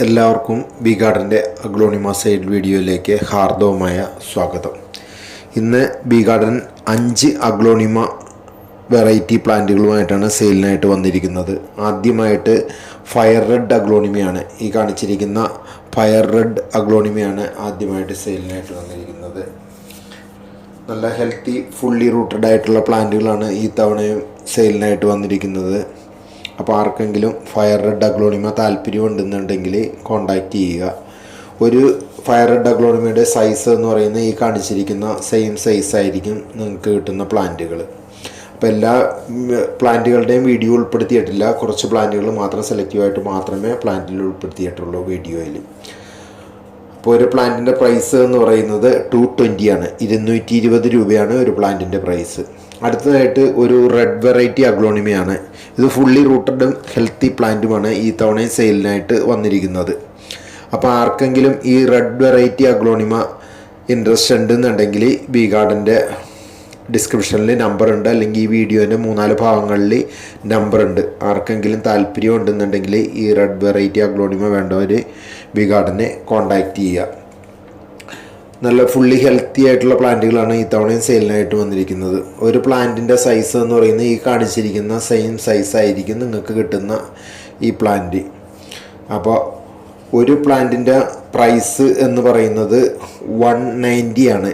എല്ലാവർക്കും B ഗാർഡന്റെ aglaonema side വീഡിയോയിലേക്ക് ഹാർദവമായ സ്വാഗതം. ഇന്ന് ബി ഗാർഡൻ അഞ്ച് അഗ്ലോണിമ വെറൈറ്റി പ്ലാന്റുകളുമായിട്ടാണ് സെയിലിനായിട്ട് വന്നിരിക്കുന്നത്. ആദ്യമായിട്ട് ഫയർ റെഡ് അഗ്ലോണിമയാണ് ഈ കാണിച്ചിരിക്കുന്ന ഫയർ റെഡ് അഗ്ലോണിമയാണ് ആദ്യമായിട്ട് സെയിലിനായിട്ട് വന്നിരിക്കുന്നത്. നല്ല ഹെൽത്തി ഫുള്ളി റൂട്ടഡ് ആയിട്ടുള്ള പ്ലാന്റുകളാണ് ഈ തവണയും സെയിലിനായിട്ട് വന്നിരിക്കുന്നത്. അപ്പോൾ ആർക്കെങ്കിലും ഫയർ റെഡ് അഗ്ലോണിമ താല്പര്യമുണ്ടെന്നുണ്ടെങ്കിൽ കോണ്ടാക്റ്റ് ചെയ്യുക. ഒരു ഫയർ റെഡ് അഗ്ലോണിമയുടെ സൈസ് എന്ന് പറയുന്നത് ഈ കാണിച്ചിരിക്കുന്ന സെയിം സൈസ് ആയിരിക്കും നിങ്ങൾക്ക് കിട്ടുന്ന പ്ലാന്റുകൾ അപ്പോൾ എല്ലാ പ്ലാന്റുകളുടെയും വീഡിയോ ഉൾപ്പെടുത്തിയിട്ടില്ല. കുറച്ച് പ്ലാന്റുകൾ മാത്രം സെലക്റ്റീവായിട്ട് മാത്രമേ പ്ലാന്റിൽ ഉൾപ്പെടുത്തിയിട്ടുള്ളൂ വീഡിയോയിൽ അപ്പോൾ ഒരു പ്ലാന്റിന്റെ പ്രൈസ് എന്ന് പറയുന്നത് ടു ട്വന്റിയാണ് ഇരുന്നൂറ്റി ഇരുപത് രൂപയാണ് ഒരു പ്ലാന്റിന്റെ പ്രൈസ് അടുത്തതായിട്ട് ഒരു റെഡ് വെറൈറ്റി അഗ്ലോണിമയാണ്. ഇത് ഫുള്ളി റൂട്ടഡും ഹെൽത്തി പ്ലാന്റുമാണ് ഈ തവണ സെയിലിനായിട്ട് വന്നിരിക്കുന്നത്. അപ്പോൾ ആർക്കെങ്കിലും ഈ റെഡ് വെറൈറ്റി അഗ്ലോണിമ ഇൻട്രസ്റ്റ് ഉണ്ടെന്നുണ്ടെങ്കിൽ ബി ഗാർഡന്റെ ഡിസ്ക്രിപ്ഷനിൽ നമ്പർ ഉണ്ട്. അല്ലെങ്കിൽ ഈ വീഡിയോന്റെ മൂന്നാൽ ഭാഗങ്ങളിൽ നമ്പർ ഉണ്ട്. ആർക്കെങ്കിലും താല്പര്യം ഉണ്ടെന്നുണ്ടെങ്കിൽ ഈ റെഡ് വെറൈറ്റി അഗ്ലോണിമ വേണ്ടവർ ബി ഗാർഡനെ കോണ്ടാക്റ്റ് ചെയ്യുക. നല്ല ഫുള്ളി ഹെൽത്തി ആയിട്ടുള്ള പ്ലാന്റുകളാണ് ഈ തവണയും സെയിലിനായിട്ട് വന്നിരിക്കുന്നത്. ഒരു പ്ലാന്റിന്റെ സൈസ് എന്ന് പറയുന്നത് ഈ കാണിച്ചിരിക്കുന്ന സെയിം സൈസ് ആയിരിക്കും നിങ്ങൾക്ക് കിട്ടുന്ന ഈ പ്ലാന്റ്. അപ്പോൾ ഒരു പ്ലാന്റിന്റെ പ്രൈസ് എന്ന് പറയുന്നത് വൺ ആണ്.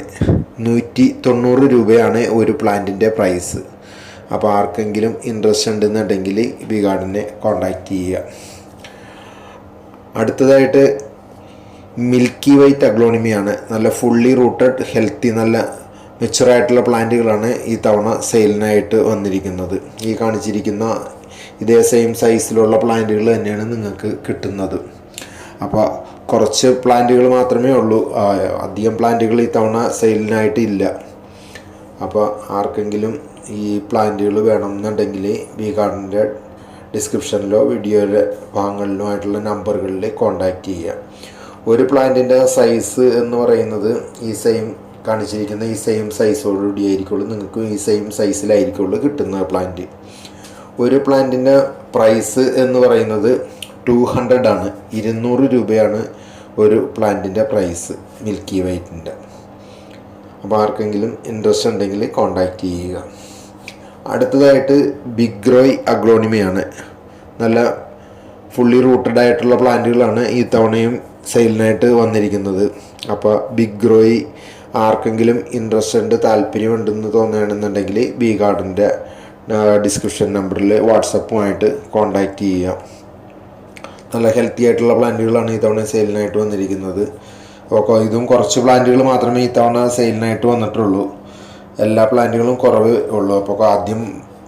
നൂറ്റി തൊണ്ണൂറ് രൂപയാണ് ഒരു പ്ലാന്റിന്റെ പ്രൈസ് അപ്പോൾ ആർക്കെങ്കിലും ഇൻട്രസ്റ്റ് ഉണ്ടെന്നുണ്ടെങ്കിൽ വി ഗാർഡനെ കോണ്ടാക്റ്റ് ചെയ്യുക. അടുത്തതായിട്ട് മിൽക്കി വൈറ്റ് അഗ്ലോണിമിയാണ് നല്ല ഫുള്ളി റൂട്ടഡ് ഹെൽത്തി നല്ല മെച്ചുറായിട്ടുള്ള പ്ലാന്റുകളാണ് ഈ തവണ സെയിലിനായിട്ട് വന്നിരിക്കുന്നത്. ഈ കാണിച്ചിരിക്കുന്ന ഇതേ സെയിം സൈസിലുള്ള പ്ലാന്റുകൾ തന്നെയാണ് നിങ്ങൾക്ക് കിട്ടുന്നത്. അപ്പോൾ കുറച്ച് പ്ലാന്റുകൾ മാത്രമേ ഉള്ളൂ. അധികം പ്ലാന്റുകൾ ഈ തവണ സെയിലിനായിട്ട് ഇല്ല. അപ്പോൾ ആർക്കെങ്കിലും ഈ പ്ലാന്റുകൾ വേണമെന്നുണ്ടെങ്കിൽ വി ഗാർഡന്റെ ഡിസ്ക്രിപ്ഷനിലോ വീഡിയോയിലെ ഭാഗങ്ങളിലോ ആയിട്ടുള്ള നമ്പറുകളിൽ കോൺടാക്റ്റ് ചെയ്യുക. ഒരു പ്ലാന്റിന്റെ സൈസ് എന്ന് പറയുന്നത് ഈ സെയിം കാണിച്ചിരിക്കുന്ന ഈ സെയിം സൈസോടുകൂടി ആയിരിക്കുള്ളൂ. നിങ്ങൾക്ക് ഈ സെയിം സൈസിലായിരിക്കുള്ളൂ കിട്ടുന്ന പ്ലാന്റ് ഒരു പ്ലാന്റിന്റെ പ്രൈസ് എന്ന് പറയുന്നത് ടു ഹൺഡ്രഡ് ആണ്. ഇരുന്നൂറ് രൂപയാണ് ഒരു പ്ലാന്റിന്റെ പ്രൈസ് മിൽക്കി വൈറ്റിന്റെ അപ്പോൾ ആർക്കെങ്കിലും ഇൻട്രസ്റ്റ് ഉണ്ടെങ്കിൽ കോണ്ടാക്റ്റ് ചെയ്യുക. അടുത്തതായിട്ട് ബിഗ്രോയ് അഗ്ലോണിമയാണ് നല്ല ഫുള്ളി റൂട്ടഡ് ആയിട്ടുള്ള പ്ലാന്റുകളാണ് ഈ തവണയും സെയിലിനായിട്ട് വന്നിരിക്കുന്നത്. അപ്പോൾ ബിഗ് ഗ്രോയി ആർക്കെങ്കിലും ഇൻട്രസ്റ്റ് ഉണ്ട് താല്പര്യമുണ്ടെന്ന് തോന്നുകയാണെന്നുണ്ടെങ്കിൽ ബി ഗാർഡന്റെ ഡിസ്ക്രിപ്ഷൻ നമ്പറിൽ വാട്സപ്പുമായിട്ട് കോണ്ടാക്റ്റ് ചെയ്യുക. നല്ല ഹെൽത്തി ആയിട്ടുള്ള പ്ലാന്റുകളാണ് ഈ തവണ സെയിലിനായിട്ട് വന്നിരിക്കുന്നത്. അപ്പോൾ ഇതും കുറച്ച് പ്ലാന്റുകൾ മാത്രമേ ഈ തവണ സെയിലിനായിട്ട് വന്നിട്ടുള്ളൂ. എല്ലാ പ്ലാന്റുകളും കുറവ് ഉള്ളൂ. അപ്പോൾ ആദ്യം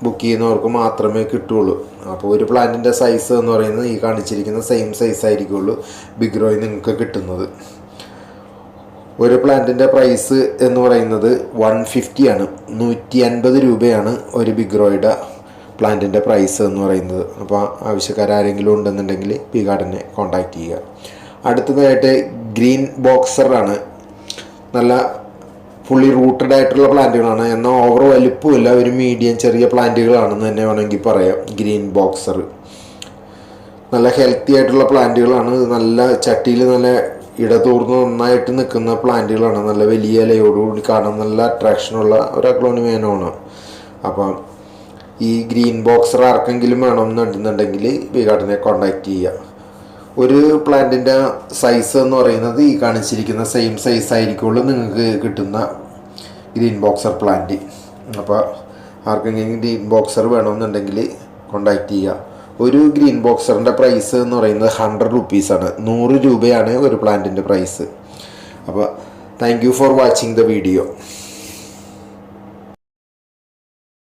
ബുക്ക് ചെയ്യുന്നവർക്ക് മാത്രമേ കിട്ടുകയുള്ളൂ. അപ്പോൾ ഒരു പ്ലാന്റിന്റെ സൈസ് എന്ന് പറയുന്നത് ഈ കാണിച്ചിരിക്കുന്ന സെയിം സൈസ് ആയിരിക്കുള്ളൂ ബിഗ് റോയിൽ നിങ്ങൾക്ക് കിട്ടുന്നത്. ഒരു പ്ലാന്റിന്റെ പ്രൈസ് എന്ന് പറയുന്നത് വൺ ഫിഫ്റ്റിയാണ് നൂറ്റി അൻപത് രൂപയാണ് ഒരു ബിഗ് റോയുടെ പ്ലാന്റിന്റെ പ്രൈസ് എന്ന് പറയുന്നത്. അപ്പോൾ ആവശ്യക്കാരെങ്കിലും ഉണ്ടെന്നുണ്ടെങ്കിൽ പി ഗാർഡനെ കോൺടാക്റ്റ് ചെയ്യുക. അടുത്തതായിട്ട് ഗ്രീൻ ബോക്സറാണ് നല്ല ഫുള്ളി റൂട്ടഡ് ആയിട്ടുള്ള പ്ലാന്റുകളാണ്. എന്നാൽ ഓവർ വലിപ്പമില്ല. ഒരു മീഡിയം ചെറിയ പ്ലാന്റുകളാണെന്ന് തന്നെ വേണമെങ്കിൽ പറയാം. ഗ്രീൻ ബോക്സർ നല്ല ഹെൽത്തി ആയിട്ടുള്ള പ്ലാന്റുകളാണ്. നല്ല ചട്ടിയിൽ നല്ല ഇടതൂർന്ന് നന്നായിട്ട് നിൽക്കുന്ന പ്ലാന്റുകളാണ്. നല്ല വലിയ ഇലയോടുകൂടി കാണാൻ നല്ല അട്രാക്ഷനുള്ള ഒരു അഗ്ലോണിമേനമാണ് അപ്പം ഈ ഗ്രീൻ ബോക്സർ ആർക്കെങ്കിലും വേണമെന്നുണ്ടെന്നുണ്ടെങ്കിൽ വികാട്ടിനെ കോണ്ടാക്ട് ചെയ്യുക. ഒരു പ്ലാന്റിന്റെ സൈസ് എന്ന് പറയുന്നത് ഈ കാണിച്ചിരിക്കുന്ന സെയിം സൈസ് ആയിരിക്കുള്ളൂ നിങ്ങൾക്ക് കിട്ടുന്ന ഗ്രീൻ ബോക്സർ പ്ലാന്റ് അപ്പോൾ ആർക്കെങ്കിലും ഗ്രീൻ ബോക്സർ വേണമെന്നുണ്ടെങ്കിൽ കോണ്ടാക്ട് ചെയ്യുക ഒരു ഗ്രീൻ ബോക്സറിന്റെ പ്രൈസ് എന്ന് പറയുന്നത് ഹൺഡ്രഡ് റുപ്പീസാണ് നൂറ് രൂപയാണ് ഒരു പ്ലാന്റിന്റെ പ്രൈസ് അപ്പോൾ thank you for watching the video